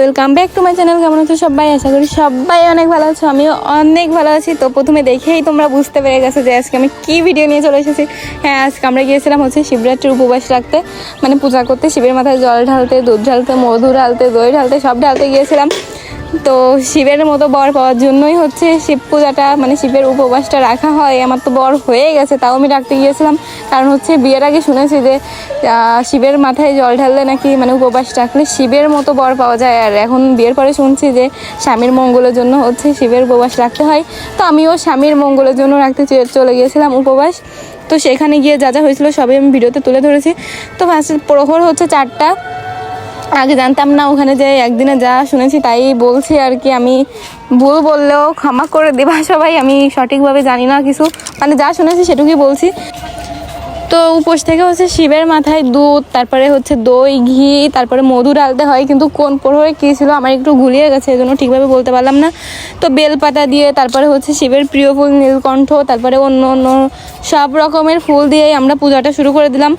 Welcome back to my channel কেমন আছো সবাই? আশা করি সবাই অনেক ভালো আছো, আমিও অনেক ভালো আছি। তো প্রথমে দেখেই তোমরা বুঝতে পেরে গেছো যে আজকে আমি কি ভিডিও নিয়ে চলে এসেছি। হ্যাঁ আজকে আমরা গিয়েছিলাম হচ্ছে শিবরাত্রির উপবাস রাখতে মানে পূজা করতে, শিবের মাথায় জল ঢালতে, দুধ ঢালতে, মধু ঢালতে, দই ঢালতে, সব ঢালতে গিয়েছিলাম। তো শিবের মতো বর পাওয়ার জন্যই হচ্ছে শিব পূজাটা মানে শিবের উপবাসটা রাখা হয়। আমার তো বর হয়ে গেছে, তাও আমি রাখতে গিয়েছিলাম। কারণ হচ্ছে বিয়ের আগে শুনেছি যে শিবের মাথায় জল ঢাললে নাকি মানে উপবাস রাখলে শিবের মতো বর পাওয়া যায়। আর এখন বিয়ের পরে শুনছি যে, স্বামীর মঙ্গলের জন্য হচ্ছে শিবের উপবাস রাখতে হয়। তো আমিও স্বামীর মঙ্গলের জন্য রাখতে চলে গিয়েছিলাম উপবাস। তো সেখানে গিয়ে যা যা হয়েছিল সবই আমি ভিডিওতে তুলে ধরেছি। তো ফার্স্ট প্রহর হচ্ছে চারটা। আগে জানতাম না, ওখানে যে একদিনে যা শুনেছি তাই বলছি আর কি। আমি ভুল বললেও ক্ষমা করে দেবা সবাই, আমি সঠিকভাবে জানি না কিছু। মানে যা শুনেছি সেটুকুই বলছি। তো উপোস থেকে হচ্ছে শিবের মাথায় দুধ, তারপরে হচ্ছে দই, ঘি, তারপরে মধু ডালতে হয়, কিন্তু কোন প্রহরে কী ছিল আমার একটু গুলিয়ে গেছে এই জন্য ঠিকভাবে বলতে পারলাম না। তো বেলপাতা দিয়ে, তারপরে হচ্ছে শিবের প্রিয় ফুল, নীলকণ্ঠ, তারপরে অন্য অন্য সব রকমের ফুল দিয়েই আমরা পূজাটা শুরু করে দিলাম।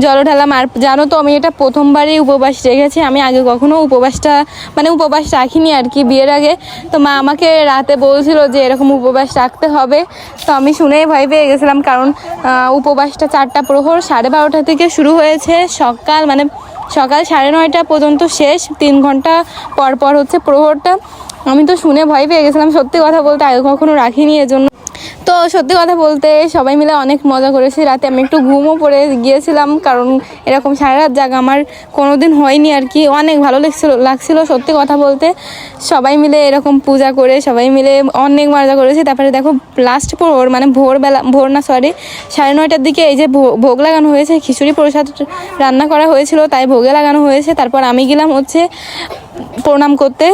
জল ঢালাম। আর জানো তো, আমি এটা প্রথমবারই উপবাস রেখেছি। আমি আগে কখনো উপবাসটা মানে উপবাস রাখিনি আর কি বিয়ের আগে। তো মা আমাকে রাতে বলছিল যে এরকম উপবাস রাখতে হবে। তো আমি শুনেই ভয় পেয়ে গেছিলাম কারণ উপবাসটা চারটা প্রহর সাড়ে বারোটা থেকে শুরু হয়েছে। সকাল মানে সকাল সাড়ে নয়টা পর্যন্ত শেষ। তিন ঘণ্টা পর পর হচ্ছে প্রহরটা। আমি তো শুনে ভয় পেয়ে গেছিলাম। সত্যি কথা বলতে আগে কখনো রাখিনি এজন্য। তো সত্যি কথা বলতে সবাই মিলে অনেক মজা করেছি। রাতে আমি একটু ঘুমও পড়ে গিয়েছিলাম, কারণ এরকম সারা রাত জাগা আমার কোনো দিন হয়নি আর কি। অনেক ভালো লাগছিল লাগছিল সত্যি কথা বলতে। সবাই মিলে এরকম পূজা করে, সবাই মিলে অনেক মজা করেছি। তারপরে দেখো লাস্ট ভোর মানে ভোরবেলা, ভোর না সরি সাড়ে নয়টার দিকে এই যে ভোগ লাগানো হয়েছে, খিচুড়ি প্রসাদ রান্না করা হয়েছিল, তাই ভোগে লাগানো হয়েছে। তারপর আমি গেলাম হচ্ছে প্রণাম করতে।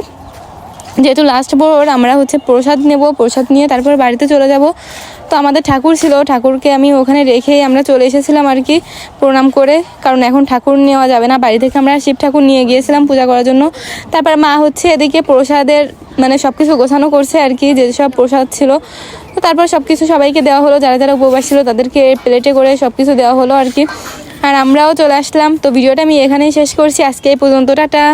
যেহেতু লাস্ট বোর আমরা হচ্ছে প্রসাদ নেব, প্রসাদ নিয়ে তারপর বাড়িতে চলে যাব। তো আমাদের ঠাকুর ছিল, ঠাকুরকে আমি ওখানে রেখেই আমরা চলে এসেছিলাম আর কি প্রণাম করে। কারণ এখন ঠাকুর নেওয়া যাবে না, বাড়ি থেকে আমরা শিব ঠাকুর নিয়ে গিয়েছিলাম পূজা করার জন্য। তারপর মা হচ্ছে এদিকে প্রসাদের মানে সব কিছু গোছানো করছে আর কি, যে সব প্রসাদ ছিল। তো তারপর সব কিছু সবাইকে দেওয়া হলো, যারা যারা উপবাস ছিল তাদেরকে প্লেটে করে সব কিছু দেওয়া হলো আর কি। আর আমরাও চলে আসলাম। তো ভিডিওটা আমি এখানেই শেষ করছি। আজকে এই পর্যন্ত, টাটা।